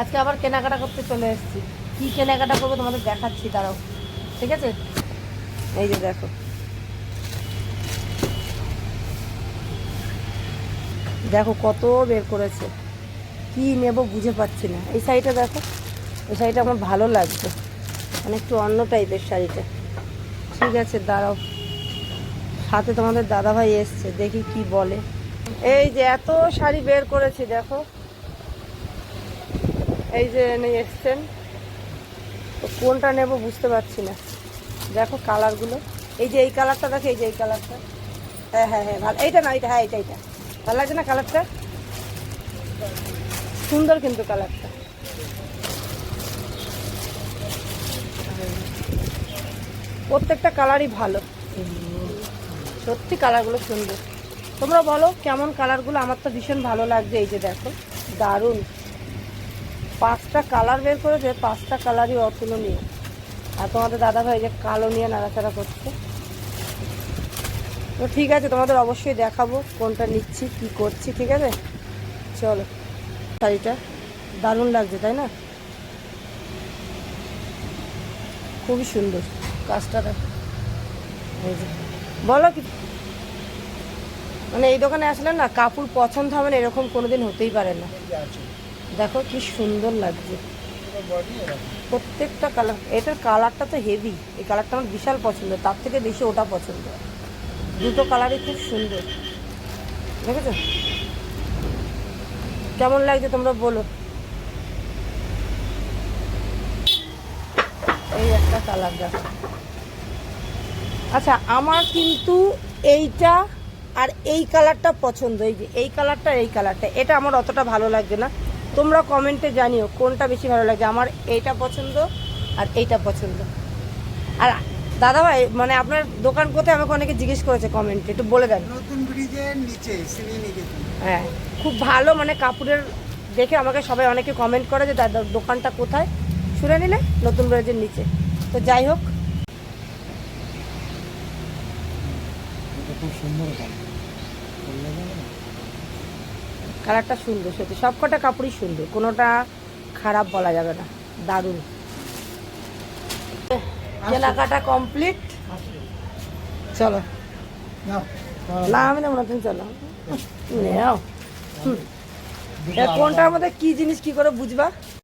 আজকে আবার কেনাকাটা করতে চলে এসেছি। কী কেনাকাটা করব তোমাদের দেখাচ্ছি, দাঁড়াও। ঠিক আছে? এই যে দেখো। দেখো কত বের করেছে। কি নেব বুঝে পাচ্ছি না। এই শাড়িটা দেখো, এই শাড়িটা আমার ভালো লাগছে। মানে একটু অন্য টাইপের শাড়িটা। ঠিক আছে, দাঁড়াও। সাথে তোমাদের দাদাভাই এসছে, দেখি কি বলে। এই যে এত শাড়ি বের করেছি, দেখো। এই যে এনে এসছেন। তো কোনটা নেব বুঝতে পারছি না। দেখো কালারগুলো। এই যে এই কালারটা, দেখো এই যে এই কালারটা। হ্যাঁ হ্যাঁ হ্যাঁ ভালো। এইটা না, এইটা হ্যাঁ এইটা এইটা। ভালো লাগছে না কালারটা? সুন্দর কিন্তু কালারটা। প্রত্যেকটা কালারই ভালো। সত্যি কালারগুলো সুন্দর। তোমরা বলো কেমন কালারগুলো? আমার তো ভীষণ ভালো লাগছে। এই যে দেখো, দারুণ। পাঁচটা কালার বের করেছে, পাঁচটা কালারই অতুলনীয়। আর তোমাদের দাদা ভাই যে কালো নিয়ে নাড়াচাড়া করছে। তো ঠিক আছে, তোমাদের অবশ্যই দেখাবো কোনটা নিচ্ছি, কি করছি, ঠিক আছে? চলো। শাড়িটা দারুণ লাগছে, তাই না? খুবই সুন্দর কাজটা বলো কি? মানে এই দোকানে আসলে না, কাপড় পছন্দ হবে না, এরকম কোনোদিন হতেই পারে না। দেখো কি সুন্দর লাগছে। প্রত্যেকটা কালার এটার কালারটা তো হেভি এই কালারটা আমার বিশাল পছন্দ, তার থেকে বেশি ওটা পছন্দ। দুটো কালারই খুব সুন্দর। দেখেছ? কেমন লাগছে তোমরা বলো। এই একটা কালার দেখো। আচ্ছা আমার কিন্তু এইটা আর এই কালারটা পছন্দ, এই যে এই কালারটা এই কালারটা এটা আমার অতটা ভালো লাগবে না। তোমরা কমেন্টে জানিও কোনটা বেশি ভালো লাগে আমার এইটা পছন্দ আর এইটা পছন্দ। আর দাদা ভাই মানে আপনার দোকান কোথায়? আমাকে অনেকে জিজ্ঞেস করেছে কমেন্টে একটু বলে দেন। নতুন ব্রিজের নিচে হ্যাঁ খুব ভালো মানে কাপড়ের দেখে আমাকে সবাই অনেকে কমেন্ট করে যে দাদা দোকানটা কোথায়? শুনে নিলে নতুন ব্রিজের নিচে। তো যাই হোক। খুব সুন্দর কালারটা সুন্দর সত্যি। সব কটা কাপড়ই সুন্দর কোনোটা খারাপ বলা যাবে না। দারুণ। কেনাকাটা কমপ্লিট। চলো না আমি না মনে চলো। নেও। এবার কোনটার মধ্যে কি জিনিস কি করে বুঝবা?